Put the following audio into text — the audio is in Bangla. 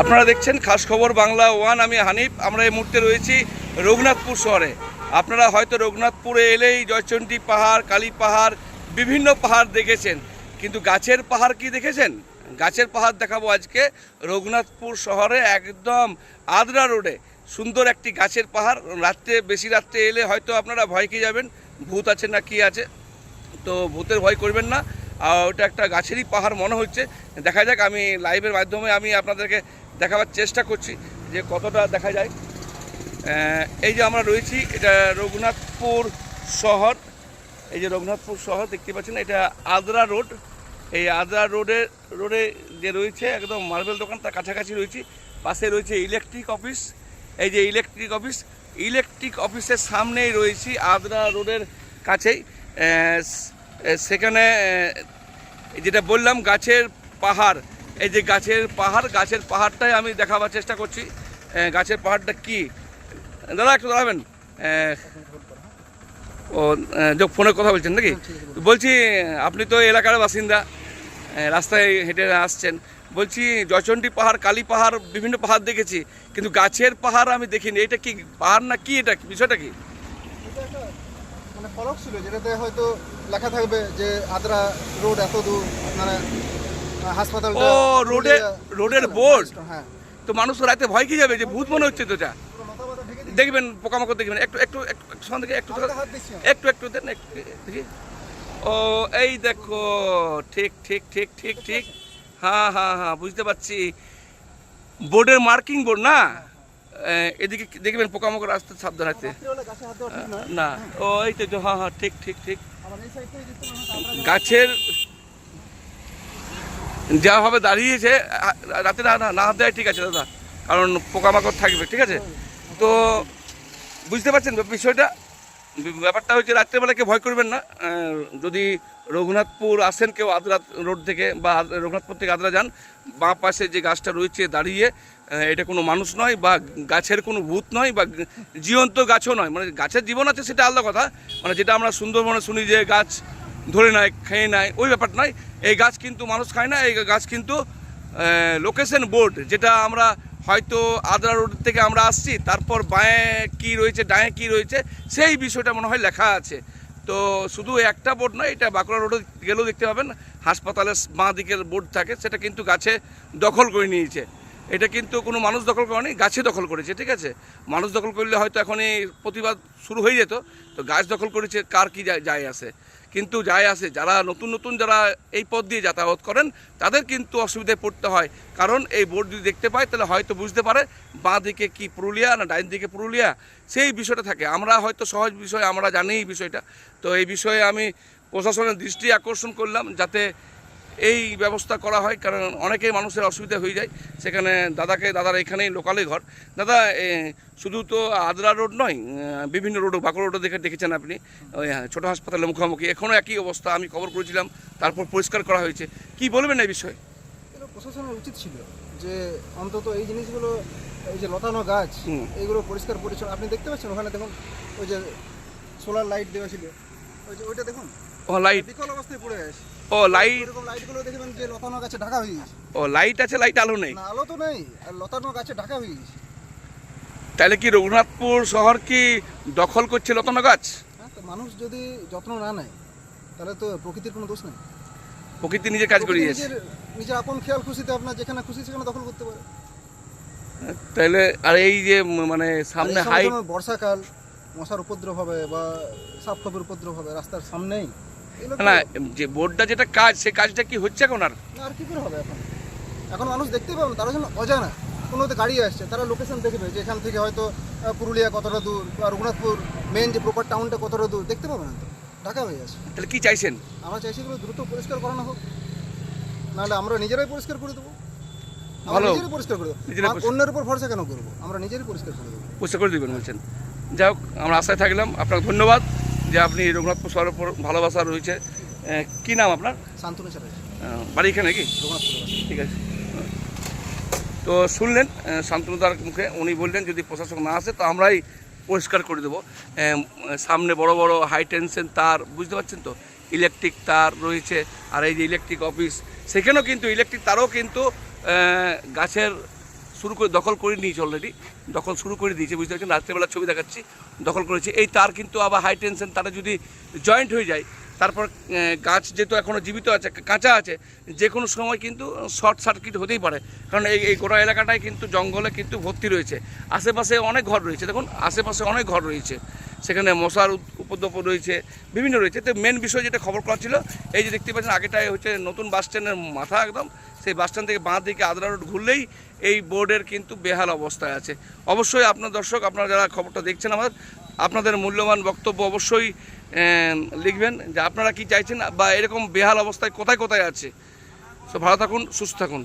আপনারা দেখছেন খাস খবর বাংলা ওয়ান, আমি হানিফ, আমরা এই মুহূর্তে রয়েছি রঘুনাথপুর শহরে। আপনারা হয়তো রঘুনাথপুরে এলেই জয়চণ্ডী পাহাড়, কালী পাহাড়, বিভিন্ন পাহাড় দেখেছেন। কিন্তু গাছের পাহাড় কি দেখেছেন? গাছের পাহাড় দেখাবো আজকে রঘুনাথপুর শহরে একদম আদ্রা রোডে। সুন্দর একটি গাছের পাহাড়। রাত্রে, বেশি রাত্রে এলে হয়তো আপনারা ভয় খেয়ে যাবেন। ভূত আছে না কি আছে? তো ভূতের ভয় করবেন না। আর ওটা একটা গাছেরই পাহাড় মনে হচ্ছে। দেখা যাক, আমি লাইভের মাধ্যমে আমি আপনাদেরকে দেখাবার চেষ্টা করছি যে কতটা দেখা যায়। এই যে আমরা রয়েছি, এটা রঘুনাথপুর শহর। এই যে রঘুনাথপুর শহর, দেখতে পাচ্ছেন এটা আদ্রা রোড। এই আদ্রা রোডের রোডে যে রয়েছে একদম মার্বেল দোকান, তার কাছাকাছি রয়েছে। পাশে রয়েছে ইলেকট্রিক অফিস এই যে ইলেকট্রিক অফিস ইলেকট্রিক অফিসের সামনেই রয়েছি আদ্রা রোডের কাছেই। সেখানে যেটা বললাম, গাছের পাহাড়। এই যে গাছের পাহাড় গাছের পাহাড়টাই আমি দেখাবার চেষ্টা করছি। গাছের পাহাড়টা কি? দাদা একটু দাঁড়াবেন। ও যোগ ফোনে কথা বলছেন নাকি? বলছি আপনি তো এলাকার বাসিন্দা রাস্তায় হেঁটে আসছেন। বলছি জয়চণ্ডী পাহাড় কালী পাহাড় বিভিন্ন পাহাড় দেখেছি কিন্তু গাছের পাহাড় আমি দেখিনি। এটা কি পাহাড় না কি এটা? বিষয়টা কি? মানে ফলক ছিল যেটাতে হয়তো লেখা থাকবে যে আদ্রা রোড এত দূর আপনারা হাসপাতালটা ও, রোডে- রোডের বোর্ড। হ্যাঁ। তো মানুষ রাতে ভয় খেয়ে যাবে যে ভূত মনে হচ্ছে তো দিয়েছে। দেখবেন পোকামাকড় দেখবেন। একটু একটু সামনে থেকে একটু। একটু একটু দেন দেখি। ও এই দেখো ঠিক ঠিক ঠিক ঠিক ঠিক। হ্যাঁ হ্যাঁ হ্যাঁ বুঝতে পারছি। বোর্ডের মার্কিং বোর্ড না? এদিকে দেখবেন পোকামাকড় আসতে সাবধান আছে। না ও এই তো হ্যাঁ হ্যাঁ ঠিক ঠিক ঠিক। গাছের যাভাবে দাঁড়িয়েছে, রাতে না না না দেয় ঠিক আছে দাদা, কারণ পোকামাকড় থাকবে, ঠিক আছে? তো বুঝতে পারছেন বিষয়টা? ব্যাপারটা হচ্ছে রাত্রেবেলা কেউ ভয় করবেন না যদি রঘুনাথপুর আসেন কেউ আদ্রা রোড থেকে বা রঘুনাথপুর থেকে আদ্রা যান, বাঁ পাশে যে গাছটা রয়েছে দাঁড়িয়ে এটা কোনো মানুষ নয় বা গাছের কোনো ভূত নয় বা জীবন্ত গাছও নয় মানে গাছের জীবন আছে সেটা আলাদা কথা মানে যেটা আমরা সুন্দরবনে শুনি যে গাছ ধরে নেয়, খেয়ে নেয়, ওই ব্যাপার নয়। এই গাছ কিন্তু মানুষ খায় না, এই গাছ কিন্তু লোকেশন বোর্ড যেটা আমরা হয়তো আদ্রা রোড থেকে আমরা আসছি, তারপর বাঁয়ে কি রয়েছে, ডায়ে কি রয়েছে, সেই বিষয়টা মনে হয় লেখা আছে। তো শুধু একটা বোর্ড নয়, এটা বাঁকুড়া রোডে গেলেও দেখতে পাবেন, হাসপাতালের বাঁ দিকের বোর্ড থাকে, সেটা কিন্তু গাছে দখল করে নিয়েছে। এটা কিন্তু কোনো মানুষ দখল করেনি, গাছে দখল করেছে, ঠিক আছে? মানুষ দখল করলে হয়তো এখনই প্রতিবাদ শুরু হয়ে যেত, তো গাছ দখল করেছে, কার কি যায় যায় আসে কিন্তু যাই আসে। যারা নতুন নতুন যারা এই পথ দিয়ে যাতায়াত করেন, তাদের কিন্তু অসুবিধায় পড়তে হয়। কারণ এই বোর্ড যদি দেখতে পায়, তাহলে হয়তো বুঝতে পারে বাঁ দিকে কি পুরুলিয়া না ডাইন দিকে পুরুলিয়া। সেই বিষয়টা থাকে। আমরা হয়তো সহজ বিষয়, আমরা জানি এই বিষয়টা। তো এই বিষয়ে আমি প্রশাসনের দৃষ্টি আকর্ষণ করলাম যাতে এই ব্যবস্থা করা হয় কারণ অনেকেই মানুষের অসুবিধা হয়ে যায়। সেখানে দাদাকে দাদার এখানেই লোকালে ঘর। দাদা শুধু তো আদ্রা রোড নয় বিভিন্ন রোডও বাঁকুড়া রোডও দেখে দেখেছেন আপনি। ওই হ্যাঁ, ছোটো হাসপাতালের মুখোমুখি। এখনও একই অবস্থা আমি খবর করেছিলাম তারপর পরিষ্কার করা হয়েছে। কি বলবেন এই বিষয়ে? প্রশাসনের উচিত ছিল যে অন্তত এই জিনিসগুলো এই যে লতানো গাছ এইগুলো পরিষ্কার পরিচ্ছন্ন। আপনি দেখতে পাচ্ছেন ওখানে দেখুন ওই যে সোলার লাইট দেওয়া ছিল। ওই যে ওইটা দেখুন। ও লাইট বিকল অবস্থায় পড়ে আছে ও লাইট এরকম লাইটগুলো দেখবেন যে লতানো গাছে ঢাকা হয়ে গেছে। ও লাইট আছে লাইট আলো নেই। না আলো তো নেই আর লতানো গাছে ঢাকা হয়ে গেছে। তাহলে কি রঘুনাথপুর শহর কি দখল করছে লতানো গাছ? হ্যাঁ তো মানুষ যদি যত্ন না নেয় তাহলে তো প্রকৃতির কোনো দোষ নেই। প্রকৃতি নিজে কাজ করে দিয়েছে। নিজের নিজের আপন খেয়াল খুশিতে আপনার যেখানে খুশি সেখানে দখল করতে পারে। তাহলে আর এই যে মানে সামনে হাই বর্ষাকাল মশার উপদ্রব হবে বা সাপ খপের উপদ্রব হবে রাস্তার সামনেই। না যে বোর্ডটা যেটা কাজ সে কাজটা কি হচ্ছে এখন আর? না, আর কি করে হবে এখন? এখন মানুষ দেখতেই পাবে তারা যেন অজানা। কোনো গাড়ি আসছে তারা লোকেশন দেখবে যে এখান থেকে হয়তো পুরুলিয়া কতটা দূর বা রঘুনাথপুর মেন যে প্রপার টাউনটা কতটা দূর দেখতে পাবে না তো। ঢাকা হয়ে আছে তাহলে কি চাইছেন? আমরা চাইছি এগুলো দ্রুত পরিষ্কার করানো হোক। নাহলে আমরা নিজেরাই পরিষ্কার করে দেবো। আমরা নিজেরাই পরিষ্কার করে দেবো। অন্যের উপর ভরসা কেন করব? আমরা নিজেরাই পরিষ্কার করে দেবো। পরিষ্কার করে দেবেন বলছেন। যাই হোক আমরা আশায় থাকলাম। আপনাকে ধন্যবাদ যে আপনি রঘুনাথপুর শহরের উপর ভালোবাসা রয়েছে। কি নাম আপনার? শান্তনু বাড়ি এখানে কি রঘুনাথপুর ঠিক আছে। তো শুনলেন শান্তনুদার মুখে উনি বললেন যদি প্রশাসক না আসে তো আমরাই পরিষ্কার করে দেবো। সামনে বড় বড় হাই টেনশন তার বুঝতে পারছেন তো? ইলেকট্রিক তার রয়েছে আর এই যে ইলেকট্রিক অফিস সেখানেও কিন্তু ইলেকট্রিক তারও কিন্তু গাছের শুরু করে দখল করে নিয়েছে অলরেডি দখল শুরু করে দিয়েছে, বুঝতে পারছেন? রাত্রেবেলা ছবি দেখাচ্ছি, দখল করেছে। এই তার কিন্তু আবার হাই টেনশন তারা যদি জয়েন্ট হয়ে যায়, তারপর গাছ যেহেতু এখনও জীবিত আছে কাঁচা আছে, যে কোনো সময় কিন্তু শর্ট সার্কিট হতেই পারে। কারণ এই এই গোটা এলাকাটায় কিন্তু জঙ্গলে কিন্তু ভর্তি রয়েছে। আশেপাশে অনেক ঘর রয়েছে। দেখুন, আশেপাশে অনেক ঘর রয়েছে। সেখানে মশার উপদ্রব রয়েছে, বিভিন্ন রয়েছে। তো মেন বিষয় যেটা খবর করা ছিল, এই যে দেখতে পাচ্ছেন আগেটায় হচ্ছে নতুন বাস স্ট্যান্ডের মাথা একদম। সেই বাস স্ট্যান্ড থেকে বাঁ দিকে আদ্রা রোড ঘুরলেই এই বোর্ডের কিন্তু বেহাল অবস্থায় আছে। অবশ্যই আপনার দর্শক, আপনারা যারা খবরটা দেখছেন আমার আপনাদের মূল্যবান বক্তব্য অবশ্যই লিখবেন যে আপনারা কি চাইছেন বা এরকম বেহাল অবস্থায় কোথায় কোথায় আছে। সো ভালো থাকুন, সুস্থ থাকুন।